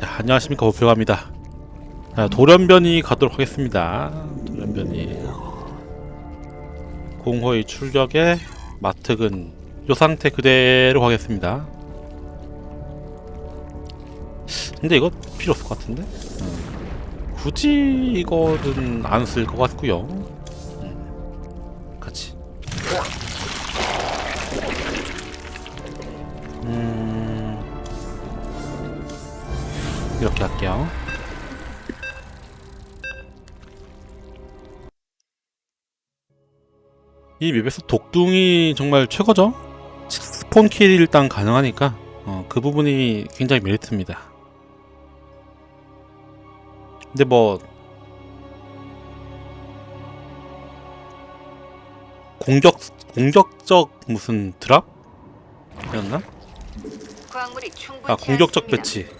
자, 안녕하십니까 보표갑니다. 자, 돌연변이 가도록 하겠습니다. 돌연변이 공허의 출격에 마특은 요 상태 그대로 가겠습니다. 근데 이거 필요 없을 것 같은데? 음. 굳이 이거는 안 쓸 것 같고요. 이렇게 할게요. 이 맵에서 독둥이 정말 최고죠? 스폰 킬이 일단 가능하니까 어, 그 부분이 굉장히 메리트입니다. 근데 뭐 공격 공격적 무슨 드랍이었나? 아 공격적. 배치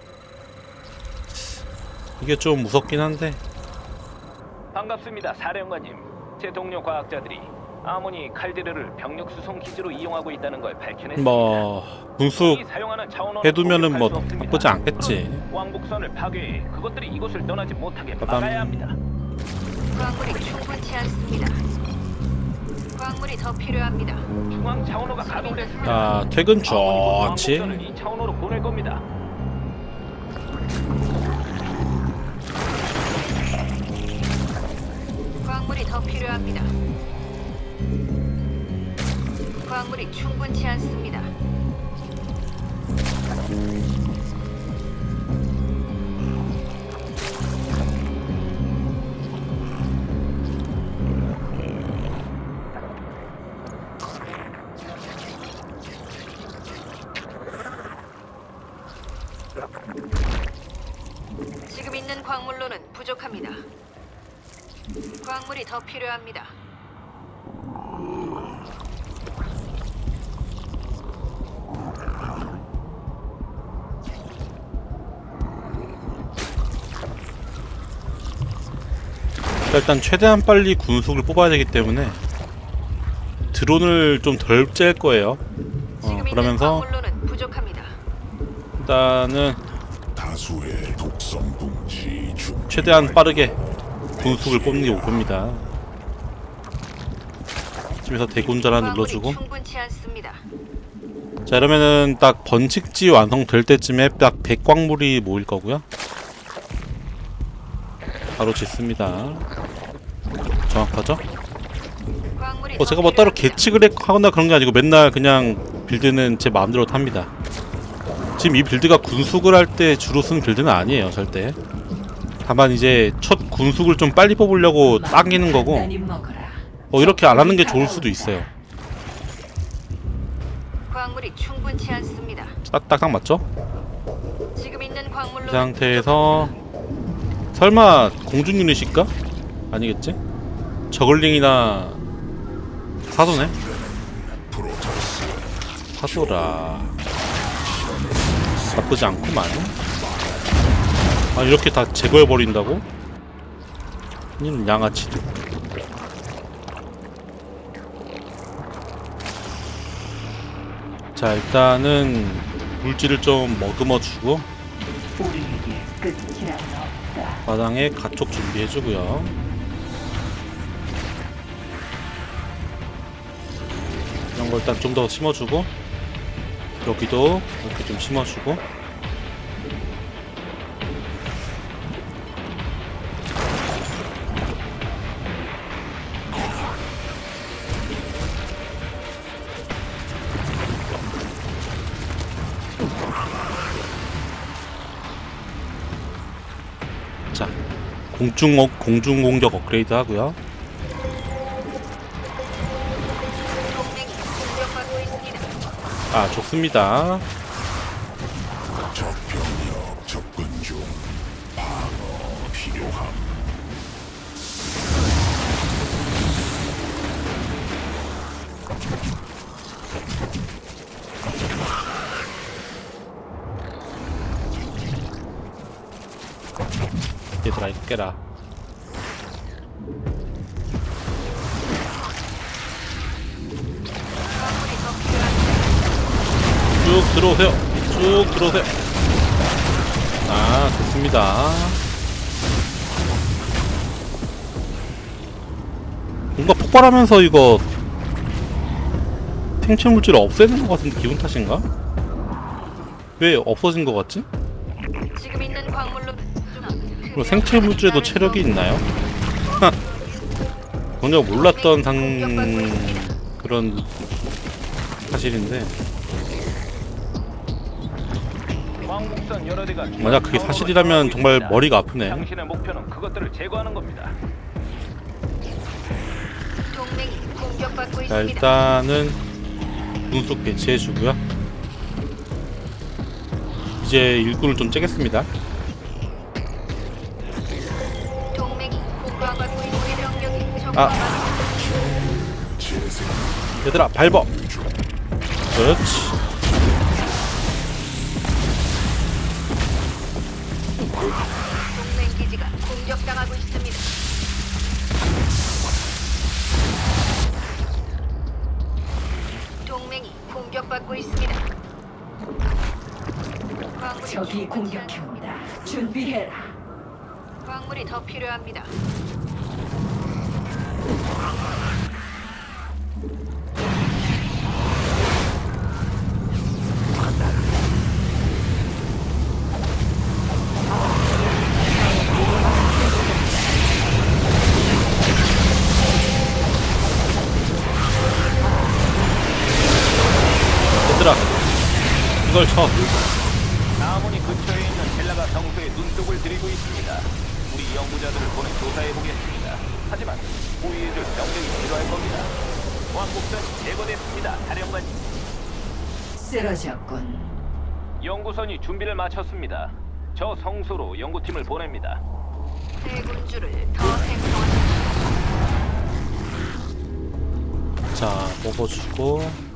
이게 좀 무섭긴 한데 반갑습니다, 사령관님. 제 동료 과학자들이 아모니 칼데르를 병력 수송 기지로 이용하고 있다는 걸 밝혀냈습니다. 뭐 분수 이 사용하는 차원호는 해두면은 뭐 공격할 수 없습니다. 나쁘지 않겠지 왕복선을 파괴해 그것들이 이곳을 떠나지 못하게 빠밤. 막아야 합니다. 광물이 충분치 않습니다. 광물이 더 필요합니다. 중앙 차원호가 가동됐습니다. 자 퇴근 아모니 곧 좋지 왕복선을 이 차원호로 보낼 겁니다. 광물이 더 필요합니다. 광물이 충분치 않습니다. 지금 있는 광물로는 부족합니다. 광물이 더 필요합니다. 일단 최대한 빨리 군속을 뽑아야 되기 때문에 드론을 좀 덜 짤 거예요 어, 그러면서. 일단은 최대한 빠르게 군속을 뽑는 게 목표입니다 집에서 하나 광물이 눌러주고. 자 이러면은 딱 번식지 완성될 때쯤에 딱 백광물이 모일 거고요 바로 짓습니다 정확하죠? 어더 제가 뭐 따로. 계측을 해- 하거나 그런 게 아니고 맨날 그냥 빌드는 제 마음대로 탑니다 지금 이 빌드가 군속을 할 때 주로 쓰는 빌드는 아니에요 절대 다만 이제 첫 군속을 좀 빨리 뽑으려고 당기는 거고 어 이렇게 안 하는 게 좋을 수도 있어요 광물이 충분치 않습니다. 딱딱 맞죠? 지금 있는 광물로 이 상태에서 설마 공중 유닛일까? 아니겠지? 저글링이나 사도네? 사도라 나쁘지 않구만 아 이렇게 다 제거해버린다고? 님 양아치들 자 일단은 물질을 좀 머금어 주고 마당에 가촉 준비해주고요. 이런 거 일단 좀 더 심어주고 여기도 이렇게 좀 심어주고 공중 어, 공중 공격 업그레이드 하고요. 아 좋습니다. 얘들아 이거 깨라. 쭉 들어오세요. 쭉 들어오세요. 아 좋습니다. 뭔가 폭발하면서 이거 생체 물질을 없애는 것 같은데 기분 탓인가? 왜 없어진 것 같지? 그리고 생체 물질에도 체력이 있나요? 전혀 몰랐던 상 그런 사실인데 만약 그게 사실이라면 정말 머리가 아프네. 당신의 목표는 그것들을 제거하는 겁니다. 동맹이 공격받고 자 있습니다. 일단은 분속 배치해주고요. 이제 일꾼을 좀 째겠습니다. 아. 얘들아 밟어. 그렇지. 동맹 기지가 공격당하고 있습니다. 동맹이 공격받고 있습니다. 광물이 적이 충분치 공격해온다. 준비해라. 않- 광물이 더 필요합니다. 얘들아 이걸 쳐. 쓰러졌군. 연구선이 준비를 마쳤습니다. 저 성소로 연구팀을 보냅니다. 대군주를 더 생성하십시오. 자 먹어주고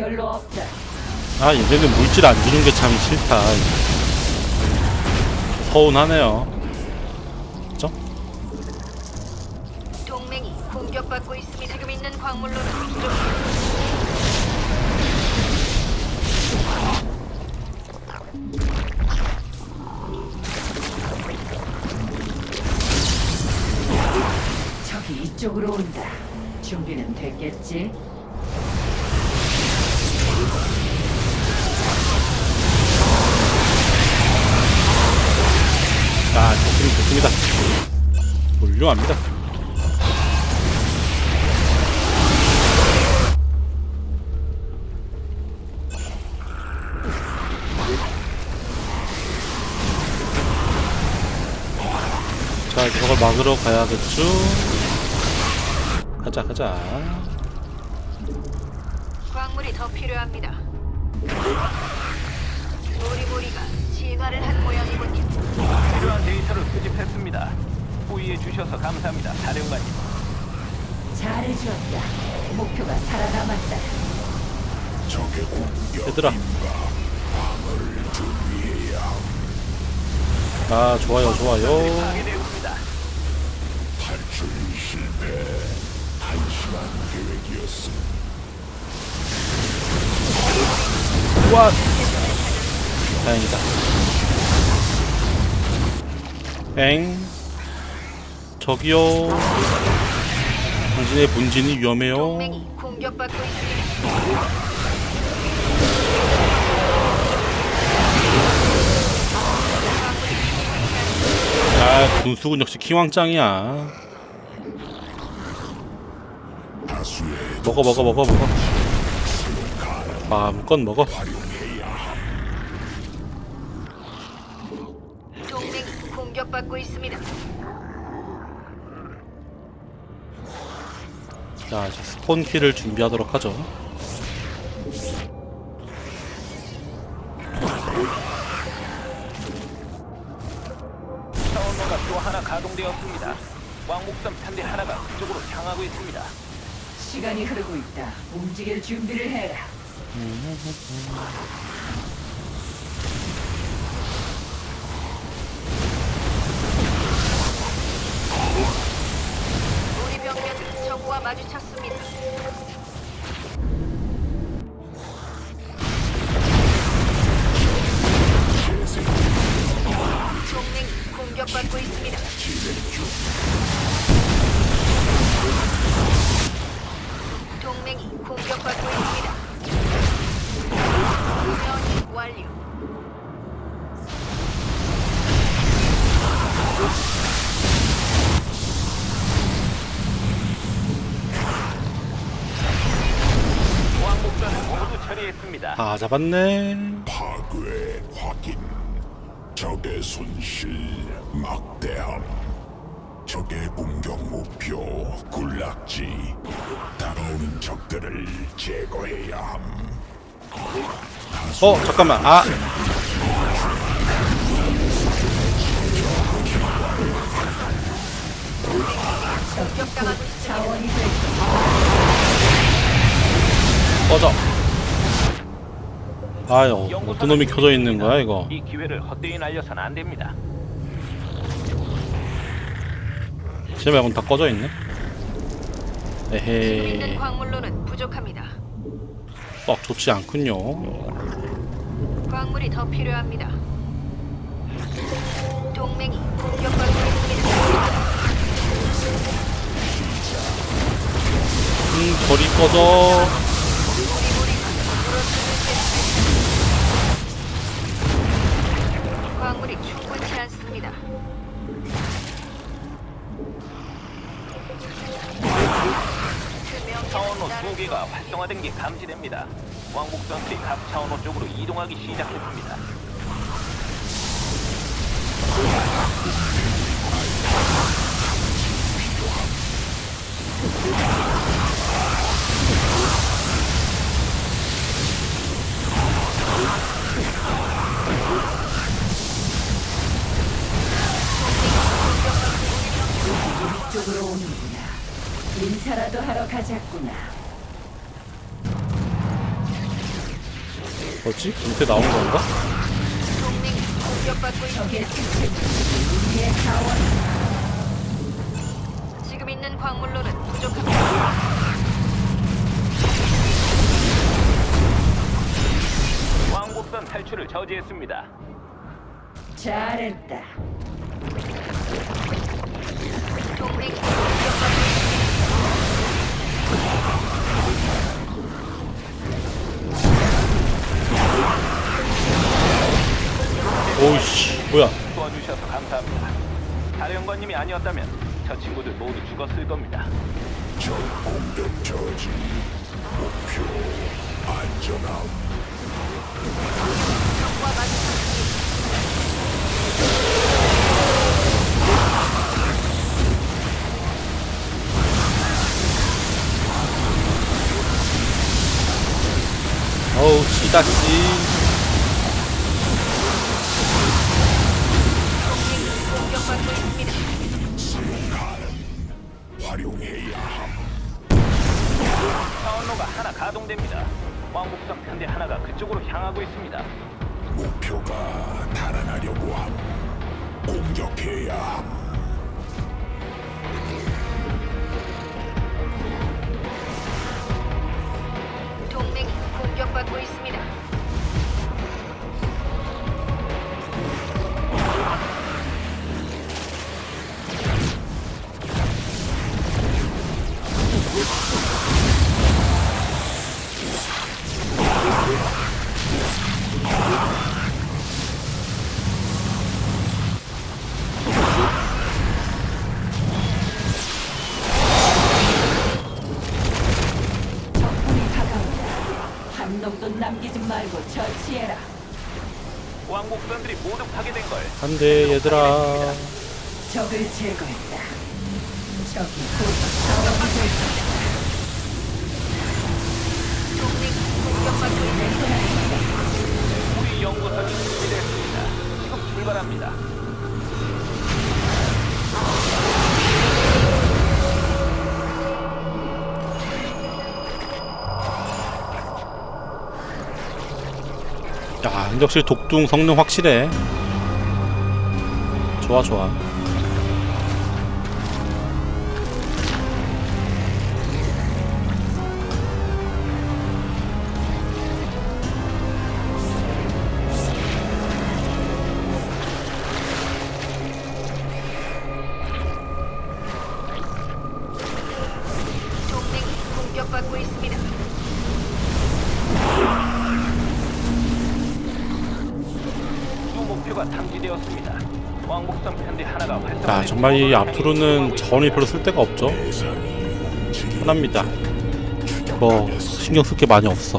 별로 없다. 아 얘네는 물질 안 주는 게 참 싫다. 서운하네요. 그죠? 동맹이 공격받고 있습니다. 지금 있는 광물로는. 적이 이쪽으로 온다. 준비는 됐겠지? 좋습니다. 훌륭합니다. 자 저걸 막으러 가야겠죠? 가자 가자. 광물이 더 필요합니다. 모리모리가 진화를 한 모양이군요. 필요한 데이터를 수집했습니다. 호의해 주셔서 감사합니다, 사령관님. 잘해주었다. 목표가 살아남았다. 적의 공격 얘들아. 아 좋아요 좋아요. 파괴되었습니다. 탈출 실패 한심한 계획이었음 와 다행이다 엥? 저기요. 당신의 본진이 위험해요. 동맹이 공격받고 있습니다. 아 군수군 역시 키왕짱이야. 다수의 먹어 먹어 먹어 먹어. 마음껏 먹어 공격받고 있습니다. 자 이제 스폰키를 준비하도록 하죠 차원로가 또 하나 가동되었습니다. 왕복선 편대 하나가 그쪽으로 향하고 있습니다. 시간이 흐르고 있다. 움직일 준비를 해라. 마주쳤습니다. 모두 처리했습니다. 다 잡았네. 파괴 확인. 적의 손실 막대함. 적의 공격 목표 군락지. 다가오는 적들을 제거해야 함. 어 잠깐만. 아 꺼져. 아유 어떤 놈이 켜져 있는 거야 이거. 이 기회를 헛되이 날려선 안 됩니다. 쟤 말고는 다 꺼져 있네. 지금 있는 에헤이. 광물로는 부족합니다. 썩 좋지 않군요. 광물이 더 필요합니다. 동맹이 공격받고 있습니다. 음 저리 꺼져. 광물이 충분치 않습니다. 차원호 두 개가 활성화된 게 감지됩니다. 왕복선들이 각 차원호 쪽으로 이동하기 시작했습니다. 이쪽으로 오는구나. 인사라도 하러 가자꾸나. 뭐지? 밑에 나온 건가? 동맹이 공격받고 있습니다. 생체 우리의 자원 지금 있는 광물로는 부족합니다. 왕복선 탈출을 저지했습니다. 잘했다. 동맹이 공격받고 있습니다. 오이씨 뭐야? 도와주셔서 감사합니다. 사령관님이 아니었다면 저 친구들 모두 죽었을 겁니다. 적 공격 저지. 목표 안전함. 적과 마주쳤습니다. 어우. 활용해야 함. 차원로가 하나 가동됩니다. 왕복선 편대 하나가 그쪽으로 향하고 있습니다. 목표가 달아나려고 함. 공격해야 함. 공격받고 있습니다. 안돼 얘들아. 적을 제거했다. 적이 곧 자원이 우리 연구선이 준비됐습니다. 지금 출발합니다. 야, 역시 독둥 성능 확실해. 좋아 좋아 동맹이 목표가 탐지되었습니다. 자 아, 정말 이 앞으로는 전이 별로 쓸 데가 없죠. 편합니다. 뭐 신경 쓸 게 많이 없어.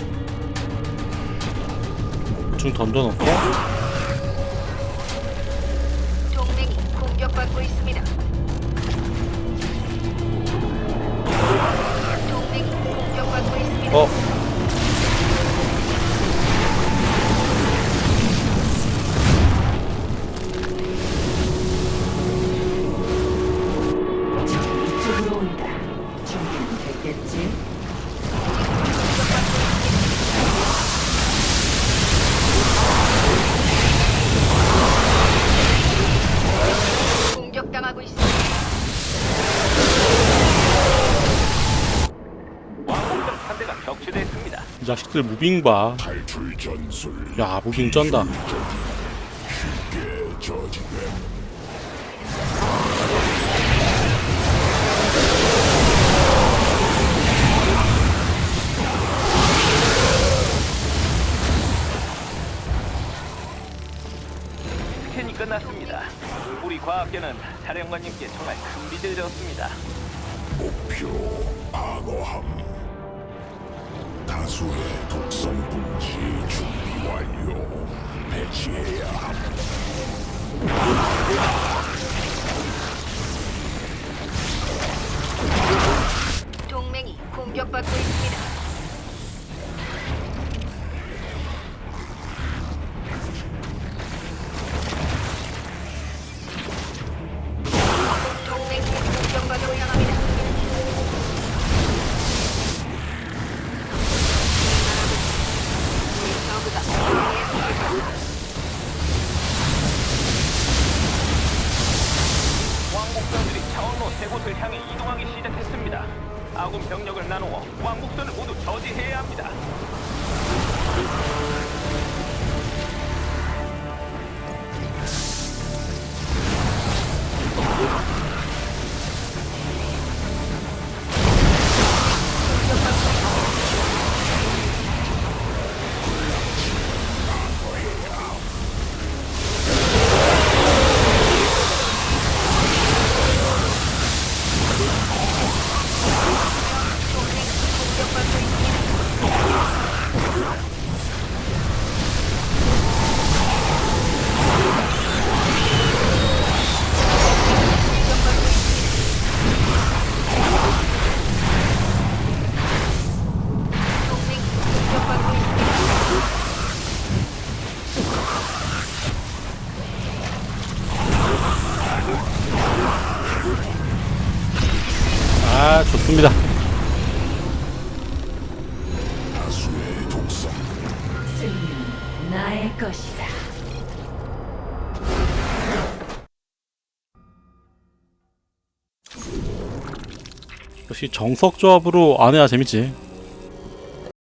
중 던져놓고. 녀석들 무빙 봐. 야 무빙 쩐다. evacuated 역시 정석조합으로 안 해야 재밌지.